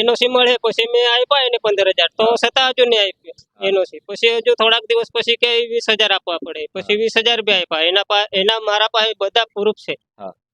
NOC મળે પછી મેં આપ્યા એને પંદર હજાર. તો છતાં હજુ નહીં આપ્યો એનઓસી. પછી હજુ થોડાક દિવસ પછી કે વીસ હજાર આપવા પડે. પછી વીસ હજાર બી આપ્યા. એના એના મારા પાસે બધા પ્રૂફ છે.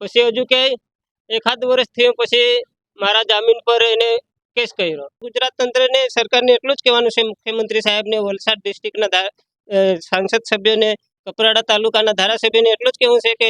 પછી હજુ કે એકાદ વર્ષ થયું પછી મારા જામીન પર એને કેસ કર્યો. ગુજરાત તંત્રને સરકારને એટલું જ કહેવાનું છે મુખ્યમંત્રી સાહેબને વલસાડ ડિસ્ટ્રિક્ટના સાંસદ સભ્યને કપરાડા તાલુકાના ધારાસભ્યને એટલું જ કહેવું છે કે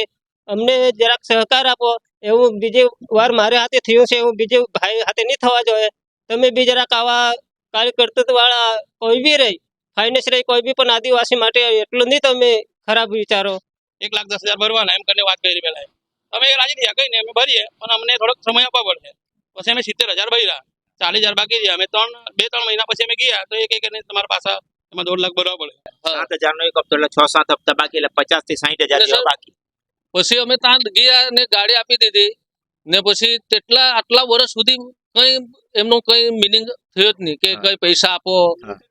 અમને જરાક સહકાર આપો, એવું બીજી વાર મારે હાથે થયું છે, એવું બીજે ભાઈ હાથે નહીં થવા જોઈએ. તમે બી જરાક આવા કાર્યકર્તૃત્વ વાળા કોઈ બી રહી ફાઇનાન્સ રહી, કોઈ બી પણ આદિવાસી માટે એટલું નહીં તમે ખરાબ વિચારો. એક લાખ દસ હજાર ભરવાના, એમ કરીને વાત કરી પેલા અમે રાજી થયા નહીં, અમે ભરીએ, પણ અમને થોડોક સમય આપવા પડશે. પછી અમે સિત્તેર હજાર ભર્યા, ચાલીસ હજાર બાકી રહ્યા. અમે ત્રણ, બે, ત્રણ મહિના પછી અમે ગયા, તો એક એક તમારા પાછા એમાં દોઢ લાખ ભરવા પડે સાત હજાર નો એક હપ્તો એટલે છ સાત હપ્તા બાકી એટલે પચાસથી સાહીઠ હજાર જેવા બાકી. પછી અમે ત્યાં ગયા ને ગાડી આપી દીધી ને પછી તેટલા આટલા વર્ષ સુધી કઈ એમનો કઈ મિનિંગ થયો જ નહીં કે. કઈ પૈસા આપો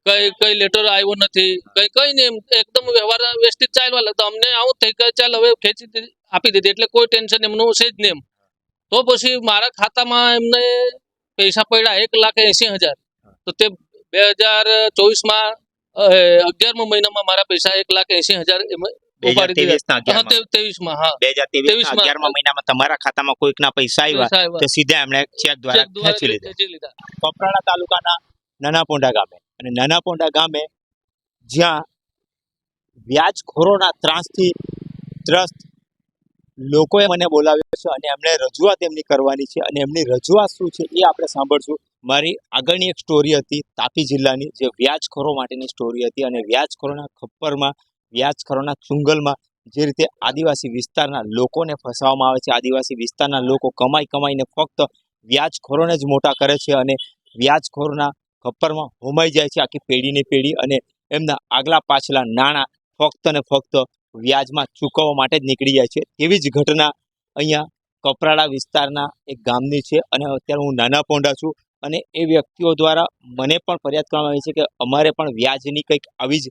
કઈ કઈ લેટર આવ્યો નથી કઈ કઈ નહીં એમ એકદમ વ્યવહાર વ્યવસ્થિત ચાલવા લાગતો અમને આવું થઈ કે ચાલ હવે ખેંચી દીધી આપી દીધી એટલે કોઈ ટેન્શન એમનું છે જ નહીં એમ. તો પછી મારા ખાતામાં એમને પૈસા પડ્યા એક લાખ એસી હજાર. તો તે બે હજાર ચોવીસમાં અગિયારમા મહિનામાં મારા પૈસા એક લાખ એસી હજાર એમાં બે હજાર ઉપાડી દીધા. ત્રેવીસ ના હા અગિયારમાં ત્રેવીસમાં હા. બે હજાર ત્રેવીસ ના 23 માં અગિયારમાં મહિનામાં તમારા ખાતામાં કોઈક ના પૈસા આવ્યા. તો સીધા એમણે ચેક દ્વારા ચેક દ્વારા ખેંચી લીધા. ખેંચી લીધા. કપરાડા તાલુકાના નાનાપોંડા ગામે. અને નાનાપોંડા ગામે જ્યાં વ્યાજખોરોના ત્રાસથી ત્રસ્ત લોકોએ મને બોલાવ્યો છે અને એમણે રજૂઆત એમની કરવાની છે અને એમની રજૂઆત શું છે એ આપણે સાંભળશું. મારી આગળની એક સ્ટોરી હતી તાપી જિલ્લાની, જે વ્યાજખોરો માટેની સ્ટોરી હતી અને વ્યાજખોરોના ખપ્પરમાં, વ્યાજખોરોના ચુંગલમાં જે રીતે આદિવાસી વિસ્તારના લોકોને ફસાવવામાં આવે છે, આદિવાસી વિસ્તારના લોકો કમાઈ કમાઈને ફક્ત વ્યાજખોરોને જ મોટા કરે છે અને વ્યાજખોરના ખપ્પરમાં હોમાઈ જાય છે આખી પેઢીની પેઢી અને એમના આગલા પાછલા નાણાં ફક્ત ને ફક્ત વ્યાજમાં ચૂકવવા માટે જ નીકળી જાય છે. એવી જ ઘટના અહીંયા કપરાડા વિસ્તારના એક ગામની છે અને અત્યારે હું નાના પોંડા છું. અને એ વ્યક્તિઓ દ્વારા મને પણ ફરિયાદ કરવામાં આવી છે કે અમારે પણ વ્યાજની કંઈક આવી જ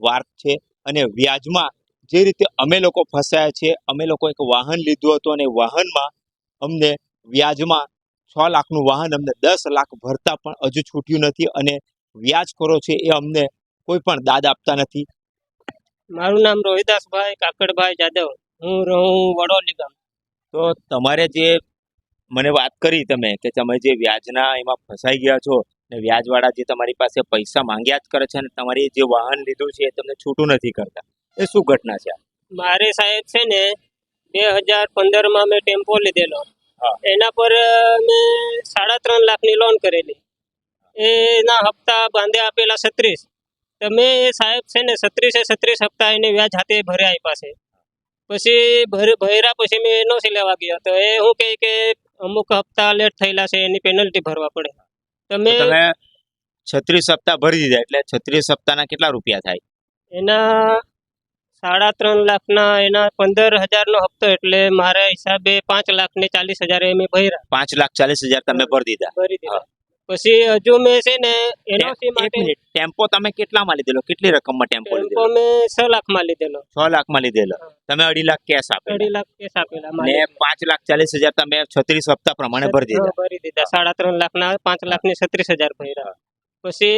વાત છે અને વ્યાજમાં જે રીતે અમે લોકો ફસાયા છે અમે લોકો એક વાહન લીધું હતું અને વાહનમાં અમને વ્યાજમાં છ લાખનું વાહન અમને દસ લાખ ભરતા પણ હજુ છૂટ્યું નથી અને વ્યાજખોરો છે એ અમને કોઈ પણ દાદ આપતા નથી. મારું નામ રોહિદાસભાઈ કાકડભાઈ જાદવ. હું રહું વડોલી ગામ. તો તમારે જે મને વાત કરી તમે કે તમે જે વ્યાજના એમાં ફસાઈ ગયા છો ને વ્યાજવાળા જે તમારી પાસે પૈસા માંગ્યા જ કરે છે અને તમારી જે વાહન લીધું છે એ તમને છૂટું નથી કરતા. એ શું ઘટના છે? મારે સાહેબ છે ને બે હજાર પંદરમાં મેં ટેમ્પો લીધેલો. એના પર મેં સાડા ત્રણ લાખની લોન કરેલી. એના હપ્તા બાંધે આપેલા છત્રીસ. તો મેં એ સાહેબ છે ને છત્રીસે છત્રીસ હપ્તા એને વ્યાજ હાથે ભર્યા આપ્યા છે. પછી ભર ભર્યા પછી મેં એનઓસી લેવા ગયા. તો એ કહે કે અમુક હપ્તા લેટ થયેલા છે એની પેનલ્ટી ભરવા પડે. તો તો મેં તમે છત્રીસ હપ્તા ભરી દીધા એટલે છત્રીસ હપ્તાના કેટલા રૂપિયા થાય? એના સાડા ત્રણ લાખના એના પંદર હજારનો હપ્તો એટલે મારા હિસાબે પાંચ લાખ ને ચાલીસ હજાર એ મેં ભર્યા. પાંચ લાખ ચાલીસ હજાર તમે ભરી દીધા. ભરી દીધા. પછી હજુ મેં છે ને એનઓસી માટે ટેમ્પો તમે કેટલામાં લીધેલો? કેટલી રકમમાં ટેમ્પો ટેમ્પો લીધેલો? મેં છ લાખમાં લીધેલો. છ લાખમાં લીધેલો. તમે અઢી લાખ કેશ આપેલા. અઢી લાખ કેસ આપેલા ને પાંચ લાખ ચાલીસ હજાર તમે છત્રીસ હપ્તા પ્રમાણે ભરી દીધા. ભરી દીધા. સાડા ત્રણ લાખના પાંચ લાખની છત્રીસ હજાર ભર્યા. પછી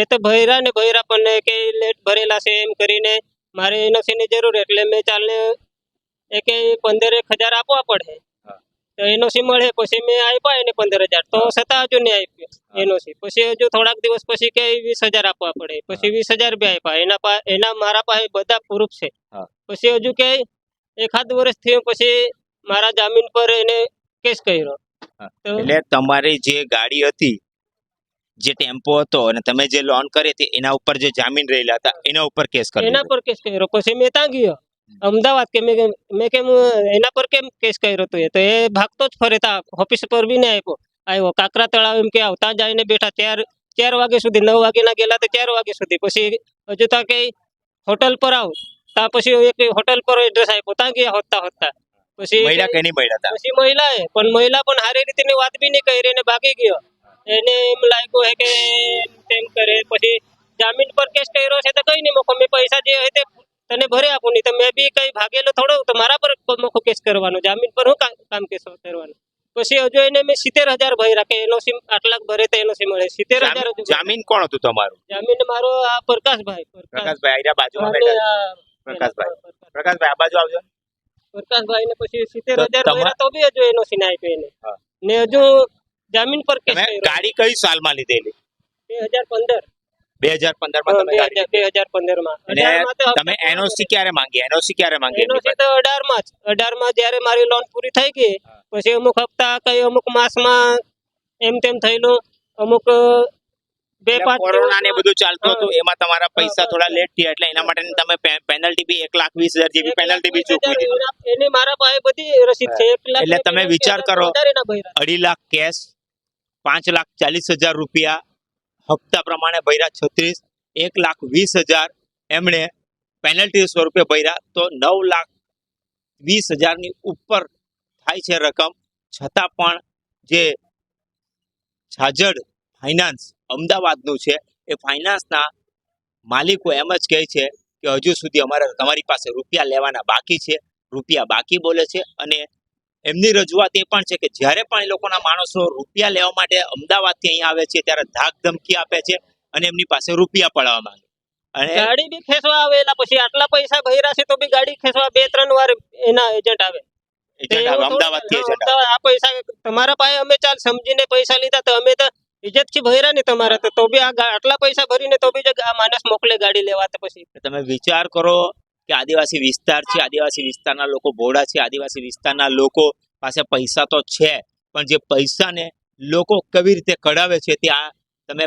એ તો ભર્યા ને ભર્યા પણ કે લેટ ભરેલા છે એમ કરીને મારે એનઓસીની જરૂર એટલે મેં ચાલને એ કે પંદર એક હજાર આપવા પડે. એનઓસી મળે પછી મેં આપ્યા એને પંદર હજાર તો છતાં હજુ નહીં આપ્યો એનઓસી પછી હજુ થોડાક દિવસ પછી કે વીસ હજાર આપવા પડે. પછી વીસ હજાર બી આપ્યા. એના એના મારા પાસે બધા પ્રૂફ છે. પછી હજુ કે એકાદ વર્ષ થયું પછી મારા જામીન પર એને કેસ કર્યો. એટલે તમારી જે ગાડી હતી જે ટેમ્પો હતો અને તમે જે લોન કરી હતી એના ઉપર જે જામીન રહેલા હતા એના ઉપર કેસ કર્યો એના પર કેસ કર્યો. પછી મેં ત્યાં ગયો અમદાવાદ કે મેં મેં કેમ એના પર કેમ કેસ કર્યો હતો એ? તો એ ભાગતો જ ફરે તા ઓફિસ પર બી નહીં આપ્યો આવ્યો કાકરા તળાવ એમ કે આવતા જઈને બેઠા ચાર ચાર વાગે સુધી નવ વાગ્યાના ગયેલા તો ચાર વાગે સુધી. પછી હજુ તા કઈ હોટલ પર આવ. ત્યાં પછી એક હોટલ પર એડ્રેસ આપ્યો ત્યાં ગયા હોતા હોતા. પછી મહિલા કે નહીં મહિલા પછી મહિલાએ. પણ મહિલા પણ સારી રીતે વાત બી નહીં કરી અને ભાગી ગયો. એને એમ લાગ્યું હે કે તેમ કરે. પછી જામીન પર કેસ કર્યો છે તો કઈ નહીં મોકો. મેં પૈસા જે હોય તે તને ભરી આપું નહીં તો મેં બી કઈ ભાગેલો થોડો તો મારા પર મોખો કેસ કરવાનો જામીન પર હું કામ કેસ કરવાનો. પછી હજુ એને મેં સિત્તેર હજાર ભરી રાખે સીમ આટલા ભરે તો સીમ મળે. સિત્તેર હજાર જામીન- કોણ હતું તમારું? જામીન મારો આ પ્રકાશભાઈ પ્રકાશભાઈ આયરા બાજુમાં પ્રકાશભાઈ. પ્રકાશભાઈ. આ બાજુ આવજો. પ્રકાશભાઈ ને પછી સિત્તેર હજાર ભર્યા તો બી હજુ એનો ના આપ્યો એને. ને હજુ જામીન પર કેસ ગાડી કઈ સાલમાં લીધેલી? બે હજાર પંદર. બે હજાર પંદરમાં તમે ગાડી બે હજાર પંદરમાં અને તમે એનઓસી ક્યારે માંગી? એનઓસી ક્યારે માંગી? એનઓસી તો અઢારમાં જ. અઢારમાં જયારે મારી લોન પૂરી થઈ ગઈ પછી અમુક હપ્તા કઈ અમુક માસમાં એમ તેમ થયેલું અમુક બે પાંચ કોરોના ને બધું ચાલતું હતું એમાં તમારા પૈસા થોડા લેટ થયા એટલે એના માટે તમે પેનલ્ટી બી એક લાખ વીસ હજાર જેવી પેનલ્ટી બી ચૂકવી દીધી. એની મારા પાસે બધી રસીદ છે. એટલે તમે વિચાર કરો. અઢી લાખ કેશ પાંચ લાખ ચાલીસ હજાર રૂપિયા હપ્તા પ્રમાણે ભર્યા છત્રીસ, એક લાખ વીસ હજાર એમણે પેનલ્ટી સ્વરૂપે ભર્યા. તો નવ લાખ વીસ હજારની ઉપર થાય છે રકમ. છતાં પણ જે છાજડ ફાઇનાન્સ અમદાવાદનું છે, એ ફાઇનાન્સના માલિકો એમ જ કહે છે કે હજુ સુધી અમારે તમારી પાસે રૂપિયા લેવાના બાકી છે. રૂપિયા બાકી બોલે છે અને એમની રજૂઆત એ પણ છે કે જ્યારે પણ એ લોકોના માણસો રૂપિયા લેવા માટે અમદાવાદથી અહીંયા આવે છે ત્યારે ધાક ધમકી આપે છે અને એમની પાસે રૂપિયા પડાવવા માંગે અને ગાડી બી ખેંચવા આવેલા પછી આટલા પૈસા ભર્યા છે તો બી ગાડી ખેંચવા બે ત્રણ વાર એના એજન્ટ આવે. એજન્ટ આવે અમદાવાદથી એજન્ટ આવે. અમદાવાદ આ પૈસા તમારા પાસે અમે ચાલ સમજીને પૈસા લીધા તો અમે તો ઇજ્જતથી ભર્યા ને તમારા તો બી આ આટલા પૈસા ભરીને તો બી આ માણસ મોકલે ગાડી લેવા તો પછી. તમે વિચાર કરો કે આદિવાસી વિસ્તાર છે, આદિવાસી વિસ્તારના લોકો ભોળા છે, આદિવાસી વિસ્તારના લોકો પાસે પૈસા તો છે, પણ જે પૈસાને લોકો કેવી રીતે કઢાવે છે તે આ તમે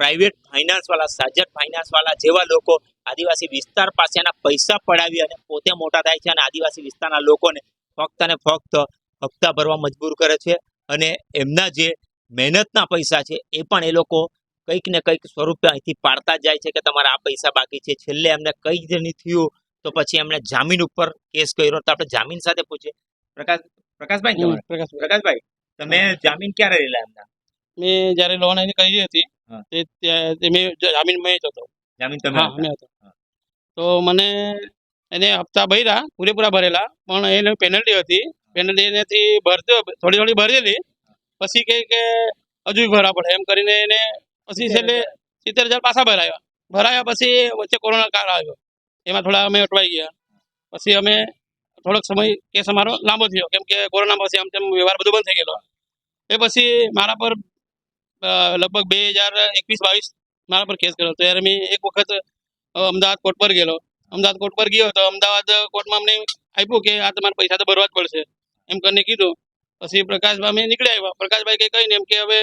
પ્રાઇવેટ ફાઇનાન્સ વાળા સાજર ફાઇનાન્સવાળા જેવા લોકો આદિવાસી વિસ્તાર પાસેના પૈસા પડાવી અને પોતે મોટા થાય છે અને આદિવાસી વિસ્તારના લોકોને ફક્ત અને ફક્ત હપ્તા ભરવા મજબૂર કરે છે અને એમના જે મહેનતના પૈસા છે એ પણ એ લોકો કંઈક ને કંઈક સ્વરૂપે અહીંથી પાડતા જાય છે કે તમારા આ પૈસા બાકી છે, છેલ્લે એમને કંઈ જ નહીં થયું તો પછી એમણે જામીન ઉપર કેસ કર્યો. તો આપણે જામીન સાથે પૂછીએ. પ્રકાશ પ્રકાશભાઈ પ્રકાશ પ્રકાશભાઈ. તમે જામીન ક્યારે લેલા એમના? મેં જ્યારે લોન એની કરી હતી તે મેં જામીન મેં જ હતો. જામીન તમે હતો. તો મને એને હપ્તા ભર્યા પૂરેપૂરા ભરેલા પણ એને પેનલ્ટી હતી. પેનલ્ટી એનાથી ભરતો થોડી થોડી ભરેલી પછી કહે કે હજુ ભરા ભરવા પડે. એમ કરીને એને પછી છેલ્લે સિત્તેર હજાર પાછા ભરાયા. ભરાયા પછી વચ્ચે કોરોના કાળ આવ્યો. એમાં થોડા અમે અટવાઈ ગયા. પછી અમે થોડોક સમય કેસ અમારો લાંબો થયો. કેમ કે કોરોના પછી આમ તેમ વ્યવહાર બધો બંધ થઈ ગયેલો. એ પછી મારા પર લગભગ બે હજાર એકવીસ બાવીસ મારા પર કેસ કર્યો. ત્યારે મેં એક વખત અમદાવાદ કોર્ટ પર ગયેલો. અમદાવાદ કોર્ટ પર ગયો તો અમદાવાદ કોર્ટમાં અમને આપ્યું કે આ તમારે પૈસા તો ભરવા જ પડશે. એમ કરીને કીધું. પછી પ્રકાશભાઈ અમે નીકળી આવ્યા. પ્રકાશભાઈ કંઈ કઈ એમ કે હવે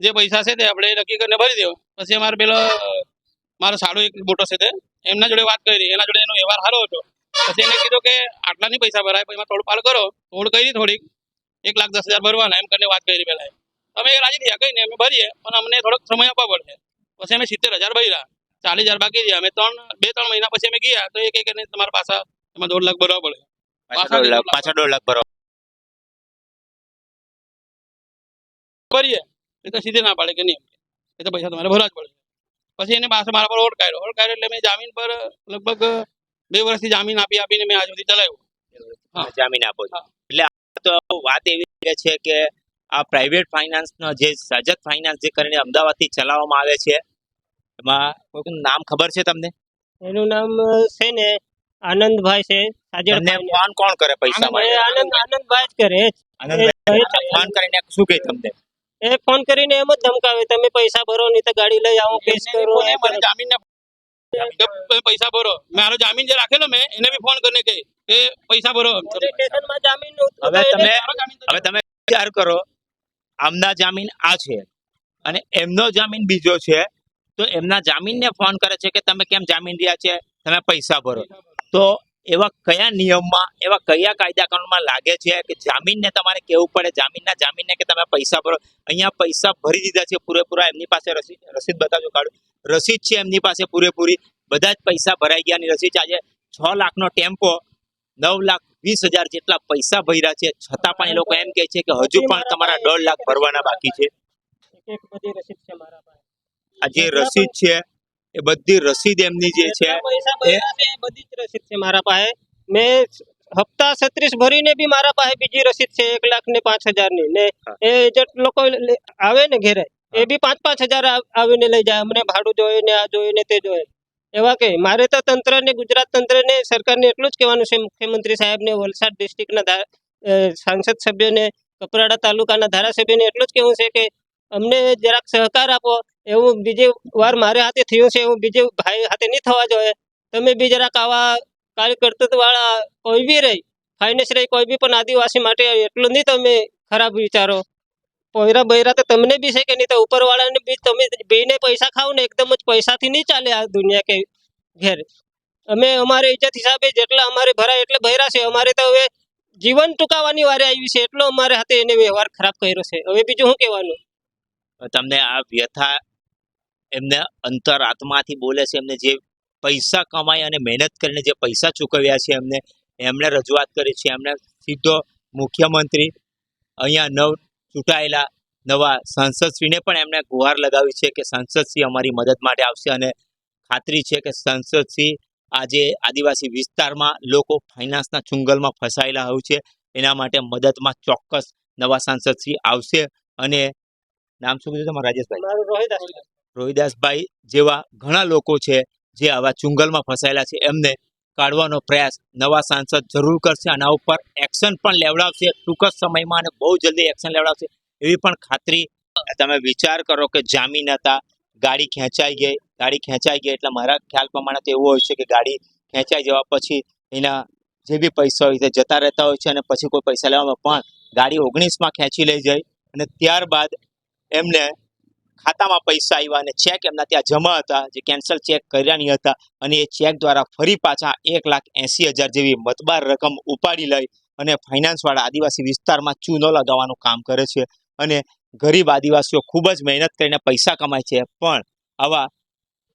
જે પૈસા છે તે આપણે નક્કી કરીને ભરી દો. પછી અમારે પેલો મારો સાડો એક મોટો છે તે. એમના જોડે વાત કરી એના જોડે એનો વ્યવહાર સારો હતો. પછી એને કીધું કે આટલા નહીં પૈસા ભરાય એમાં થોડું પાલ કરો. થોડું કરી થોડીક. એક લાખ દસ હજાર ભરવાના એમ કરીને વાત કરી પહેલા અમે રાજી થયા કહીને અમે ભરીએ પણ અમને થોડોક સમય આપવા પડશે. પછી અમે સિત્તેર હજાર ભર્યા. ચાલીસ હજાર બાકી રહ્યા. અમે ત્રણ બે ત્રણ મહિના પછી અમે ગયા તો એક એક તમારા પાછા એમાં દોઢ લાખ ભરવા પડે. પાછા દોઢ લાખ પાછા દોઢ લાખ ભરો ભરીએ. એ તો સીધે ના પાડે કે નહીં. એ તો પૈસા તમારે ભરવા જ પડશે. પછી એને પાસે મારા પર ઓળખાયો ઓળખાયો એટલે મેં જામીન પર લગભગ બે વર્ષથી જામીન આપી આપીને મેં આજ સુધી ચલાવ્યું. જામીન આપો એટલે તો વાત એવી છે કે આ પ્રાઇવેટ ફાઇનાન્સનો જે સજત ફાઇનાન્સ જે કરીને અમદાવાદથી ચલાવવામાં આવે છે એમાં કોઈનું નામ ખબર છે તમને? એનું નામ છે ને આનંદભાઈ છે તમને ફોન કોણ કરે પૈસા આનંદ આનંદભાઈ જ કરે. ફોન કરીને શું કહે તમને? એ ફોન કરીને એમ જ ધમકાવે તમે પૈસા ભરો નહીં તો ગાડી લઈ આવો કેસ કરો. જામીન પૈસા ભરો. મારો જામીન જે રાખેલો મેં એને બી ફોન કરીને કહી કે પૈસા ભરો. જામીન હવે તમે જામીન હવે તમે વિચાર કરો આમના જામીન આ છે અને એમનો જામીન બીજો છે તો એમના જામીનને ફોન કરે છે કે તમે કેમ જામીન રહ્યા છે? તમે પૈસા ભરો. તો એવા કયા નિયમમાં એવા કયા કાયદા કાનૂનમાં લાગે છે કે જામીનને તમારે કહેવું પડે? જામીનના જામીનને કે તમે પૈસા ભરો? અહીંયા પૈસા ભરી દીધા છે પૂરેપૂરા એમની પાસે રસીદ રસીદ બતાવજો કાઢું રસીદ છે એમની પાસે પૂરેપૂરી. બધા જ પૈસા ભરાઈ ગયાની રસીદ આજે છ લાખનો ટેમ્પો નવ લાખ વીસ હજાર જેટલા પૈસા ભર્યા છે. છતાં પણ એ લોકો એમ કહે છે કે હજુ પણ તમારા દોઢ લાખ ભરવાના બાકી છે. આ જે રસીદ છે એ બધી રસીદ એમની જે છે બધી જ રસીદ મારા પાસે. મેં હપ્તા છત્રીસ ભરીને બી મારા પાસે બીજી રસીદ છે એક લાખ ને પાંચ હજારની ને એ એજન્ટ લોકો આવે ને ઘેરે એ બી પાંચ પાંચ હજાર આવીને લઈ જાય અમને ભાડું જોઈએ ને આ જોઈએ ને તે જોઈએ. એવા કે મારે તો તંત્ર ને ગુજરાત તંત્ર ને સરકારને એટલું જ કહેવાનું છે મુખ્યમંત્રી સાહેબ ને વલસાડ ડિસ્ટ્રિક્ટના ના સાંસદ સાંસદ સભ્યને કપરાડા તાલુકાના ધારાસભ્યને એટલું જ કહેવું છે કે અમને જરાક સહકાર આપો એવું બીજી વાર મારે હાથે થયું છે, એવું બીજે ભાઈ હાથે નહીં થવા જોઈએ. તમે બી જરાક આવા કાર્યકર્તૃત્વ વાળા કોઈ બી રહી ફાઇનાન્સ રહી, કોઈ બી પણ આદિવાસી માટે એટલું નહીં તમે ખરાબ વિચારો. પોયરા બૈરા તો તમને બી છે કે નહીં, તો ઉપરવાળાને બી તમે બેને પૈસા ખાવ ને, એકદમ જ પૈસાથી નહીં ચાલે આ દુનિયા કે ઘેર. અમે અમારે ઇજ્જત હિસાબે જેટલા અમારે ભરાય એટલે ભર્યા છે, અમારે તો હવે જીવન ટૂંકાવાની વારે આવી છે, એટલો અમારે હાથે એને વ્યવહાર ખરાબ કર્યો છે. હવે બીજું શું કહેવાનું? તમને આ વ્યથા એમને અંતર આત્માથી બોલે છે, એમને જે પૈસા કમાઈ અને મહેનત કરીને જે પૈસા ચૂકવ્યા છે એમને, એમણે રજૂઆત કરી છે. એમણે સીધો મુખ્યમંત્રી અહીંયા નવ ચૂંટાયેલા નવા સાંસદશ્રીને પણ એમણે ગુહાર લગાવી છે કે સાંસદશ્રી અમારી મદદ માટે આવશે અને ખાતરી છે કે સાંસદશ્રી આજે આદિવાસી વિસ્તારમાં લોકો ફાઇનાન્સના ચુંગલમાં ફસાયેલા હોય છે. એના માટે મદદમાં ચોક્કસ નવા સાંસદશ્રી આવશે અને નામ શું કીધું તમારું? રાજેશભાઈ. આસલા. રોહિદાસભાઈ જેવા ઘણા લોકો છે જે આવા ચુંગલમાં ફસાયેલા છે. એમને કાઢવાનો પ્રયાસ નવા સાંસદ જરૂર કરશે આના ઉપર એક્શન પણ લેવડાવશે. ટૂંક જ સમયમાં અને બહુ જલ્દી એક્શન લેવડાવશે એવી પણ ખાતરી તમે વિચાર કરો કે જામીન હતા, ગાડી ખેંચાઈ ગઈ, ગાડી ખેંચાઈ ગઈ એટલે મારા ખ્યાલ પ્રમાણે તો એવું હોય છે કે ગાડી ખેંચાઈ જવા પછી એના જે બી પૈસા હોય તે જતા રહેતા હોય છે અને પછી કોઈ પૈસા લેવામાં પણ ગાડી ઓગણીસમાં ખેંચી લઈ જાય અને ત્યારબાદ એમને ખાતામાં પૈસા આવ્યા અને ચેક એમના ત્યાં જમા હતા, જે કેન્સલ ચેક કર્યાની હતા અને એ ચેક દ્વારા ફરી પાછા એક લાખ એંસી હજાર જેવી મતબાર રકમ ઉપાડી લઈ અને ફાઇનાન્સવાળા આદિવાસી વિસ્તારમાં ચૂનો લગાવવાનું કામ કરે છે. અને ગરીબ આદિવાસીઓ ખૂબ જ મહેનત કરીને પૈસા કમાય છે. પણ આવા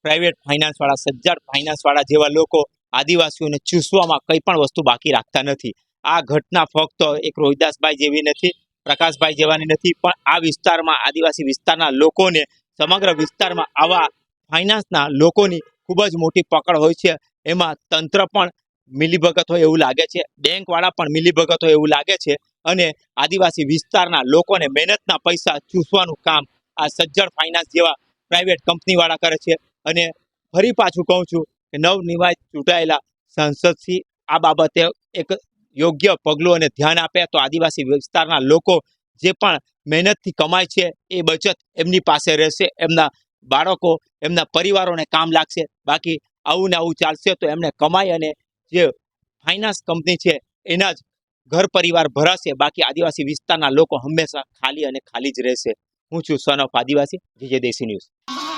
પ્રાઇવેટ ફાઇનાન્સવાળા સજ્જડ ફાઇનાન્સવાળા જેવા લોકો આદિવાસીઓને ચૂસવામાં કંઈ પણ વસ્તુ બાકી રાખતા નથી. આ ઘટના ફક્ત એક રોહિદાસભાઈ જેવી નથી પ્રકાશભાઈ જેવાની નથી, પણ આ વિસ્તારમાં, આદિવાસી વિસ્તારના લોકોને, સમગ્ર વિસ્તારમાં આવા ફાઇનાન્સના લોકોની ખૂબ જ મોટી પકડ હોય છે. એમાં તંત્ર પણ મિલીભગત હોય એવું લાગે છે. બેંકવાળા પણ મિલીભગત હોય એવું લાગે છે. અને આદિવાસી વિસ્તારના લોકોને મહેનતના પૈસા ચૂસવાનું કામ આ સજ્જડ ફાઇનાન્સ જેવા પ્રાઇવેટ કંપનીવાળા કરે છે. અને ફરી પાછું કહું છું કે નવનિર્વાચિત ચૂંટાયેલા સંસદથી આ બાબતે એક યોગ્ય પગલું અને ધ્યાન આપે તો આદિવાસી વિસ્તારના લોકો જે પણ મહેનતથી કમાય છે, એ બચત એમની પાસે રહેશે, એમના બાળકો, એમના પરિવારોને કામ લાગશે. બાકી આવું ને આવું ચાલશે તો એમને કમાય અને જે ફાઇનાન્સ કંપની છે, એના જ ઘર પરિવાર ભરાશે. બાકી આદિવાસી વિસ્તારના લોકો હંમેશા ખાલી અને ખાલી જ રહેશે. હું છું સન ઓફ આદિવાસી, વિજય દેશી ન્યૂઝ